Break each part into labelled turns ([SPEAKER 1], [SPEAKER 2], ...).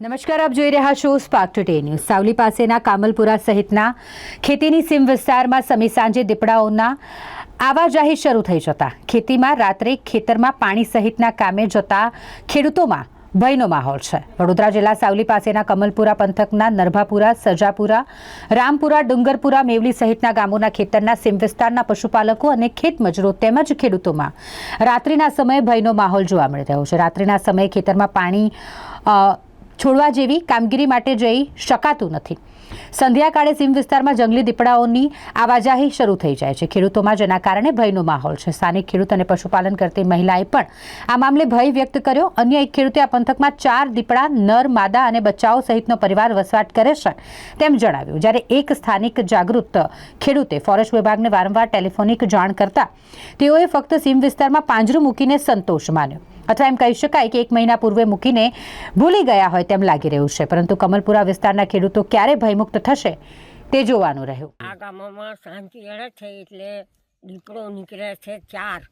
[SPEAKER 1] નમસ્કાર, આપ જોઈ રહ્યા છો સ્પાર્ક ટુડે ન્યૂઝ સાવલી પાસેના કામલપુરા સહિતના ખેતીની સીમ વિસ્તારમાં સમી સાંજે દીપડાઓના આવાજાહી શરૂ થઈ જતા. ખેતીમાં રાત્રે ખેતરમાં પાણી સહિતના કામે જતા ખેડૂતોમાં ભયનો માહોલ છે. વડોદરા જિલ્લા સાવલી પાસેના કમલપુરા પંથકના નરભાપુરા, સજાપુરા, રામપુરા, ડુંગરપુરા, મેવલી સહિતના ગામોના ખેતરના સીમ વિસ્તારના પશુપાલકો અને ખેતમજૂરો તેમજ ખેડૂતોમાં રાત્રિના સમયે ભયનો માહોલ જોવા મળી રહ્યો છે. રાત્રિના સમયે ખેતરમાં પાણી છોડવા જેવી કામગીરી માટે જઈ શકાતું નથી. સંધ્યાકાળે સીમ વિસ્તારમાં જંગલી દીપડાઓની આવાજાહી શરૂ થઈ જાય છે. ખેડૂતોમાં જેના કારણે ભયનો માહોલ છે. સ્થાનિક ખેડૂત અને પશુપાલન કરતી મહિલાએ પણ આ મામલે ભય વ્યક્ત કર્યો. અન્ય એક ખેડૂતે આ પંથકમાં ચાર દીપડા, નર, માદા અને બચ્ચાઓ સહિતનો પરિવાર વસવાટ કરે છે તેમ જણાવ્યું. જ્યારે એક સ્થાનિક જાગૃત ખેડૂતે ફોરેસ્ટ વિભાગને વારંવાર ટેલિફોનિક જાણ કરતા તેઓએ ફક્ત સીમ વિસ્તારમાં પાંજરું મૂકીને સંતોષ માન્યો. અથવા એમ કહી શકાય કે એક મહિના પૂર્વે મૂકીને ભૂલી ગયા હોય તેમ લાગી રહ્યું છે. પરંતુ કમલપુરા વિસ્તારના ખેડૂતો ક્યારે ભયમુક્ત થશે તે જોવાનું રહ્યું.
[SPEAKER 2] આ ગામોમાં શાંતિ એળે છે એટલે દીકરો નીકળે છે ચાર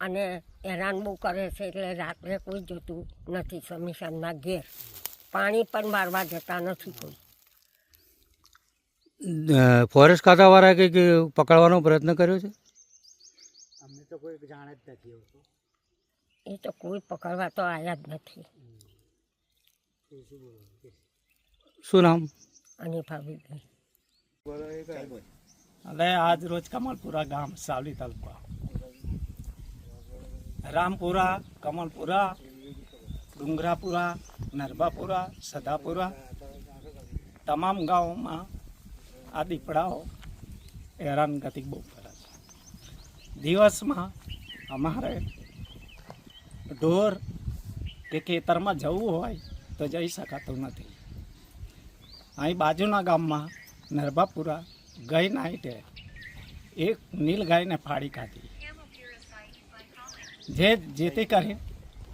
[SPEAKER 2] અને હેરાન બહુ કરે છે એટલે રાત્રે કોઈ જતું નથી સમીશાનના ઘેર. પાણી પણ મારવા જતા નથી કોઈ.
[SPEAKER 3] ફોરેસ્ટ ખાતાવાળાએ કંઈક પકડવાનો પ્રયત્ન કર્યો છે?
[SPEAKER 2] એ તો કોઈ પકડવા તો આવ્યા જ નથી.
[SPEAKER 3] શું નામ?
[SPEAKER 2] અને ભાભીભાઈ
[SPEAKER 4] અને આજ રોજ કમલપુરા ગામ સાવલી તાલુકા. રામપુરા કમલપુરા ડુંગરાપુરા નરબાપુરા સદાપુરા તમામ ગામોમાં આ દીપડાઓ હેરાનગતિ બહુ કરે છે. દિવસમાં અમારે ઢોર કે ખેતરમાં જવું હોય તો જઈ શકાતું નથી. અહીં બાજુના ગામમાં નરભાપુરા ગઈ નાઈટે એક નીલગાયને ફાડી કાઢી જે જેથી કરી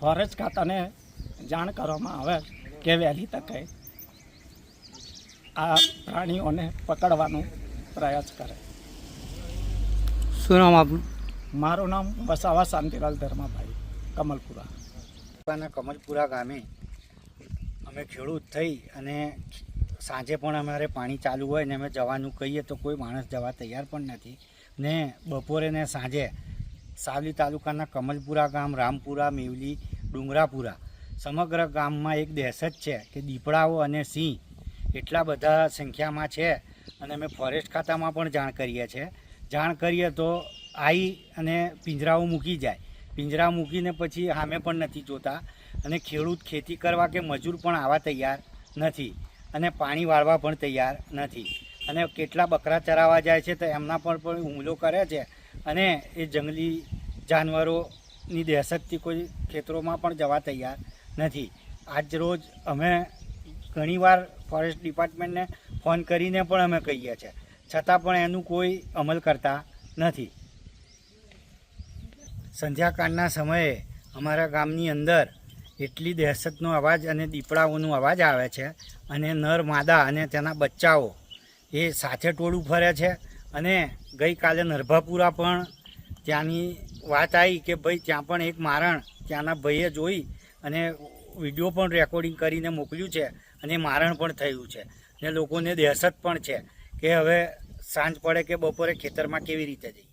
[SPEAKER 4] ફોરેસ્ટ ખાતાને જાણ કરવામાં આવે કે વહેલી તકે આ પ્રાણીઓને પકડવાનો પ્રયાસ કરે.
[SPEAKER 3] શું નામ આપનું?
[SPEAKER 4] મારું નામ વસાવા શાંતિલાલ ધર્માભાઈ. કમલપુરા.
[SPEAKER 5] કમલપુરા ગામે અમે ખેડૂત થઈ અને સાંજે પણ અમારે પાણી ચાલુ હોય ને અમે જવાનું કહીએ તો કોઈ માણસ જવા તૈયાર પણ નથી. ને બપોરે ને સાંજે સાવલી તાલુકાના કમલપુરા ગામ, રામપુરા, મેવલી, ડુંગરાપુરા સમગ્ર ગામમાં એક દહેશત છે કે દીપડાઓ અને સિંહ એટલા બધા સંખ્યામાં છે અને અમે ફોરેસ્ટ ખાતામાં પણ જાણ કરીએ છીએ. જાણ કરીએ તો આવી અને પિંજરાઓ મૂકી જાય. પિંજરા મૂકીને પછી સામે પણ નથી જોતા. અને ખેડૂત ખેતી કરવા કે મજૂર પણ આવવા તૈયાર નથી. અને પાણી વાળવા પણ તૈયાર નથી. અને કેટલા બકરા ચરાવવા જાય છે તો એમના પર પણ હુમલો કરે છે. અને એ જંગલી જાનવરોની દહેશતથી કોઈ ખેતરોમાં પણ જવા તૈયાર નથી. આજ રોજ અમે ઘણીવાર ફોરેસ્ટ ડિપાર્ટમેન્ટને ફોન કરીને પણ અમે કહીએ છીએ. છતાં પણ એનું કોઈ અમલ કરતા નથી. સંધ્યાકાળના સમયે અમારા ગામની અંદર એટલી દહેશતનો અવાજ અને દીપડાઓનો અવાજ આવે છે અને નર માદા અને તેના બચ્ચાઓ એ સાથે ટોળું ફરે છે અને ગઈકાલે નરભાપુરા પણ ત્યાંની વાત આવી કે ભાઈ ત્યાં પણ એક મારણ ત્યાંના ભાઈએ જોઈ અને વીડિયો પણ રેકોર્ડિંગ કરીને મોકલ્યું છે અને મારણ પણ થયું છે. ને લોકોને દહેશત પણ છે કે હવે સાંજ પડે કે બપોરે ખેતરમાં કેવી રીતે જઈએ?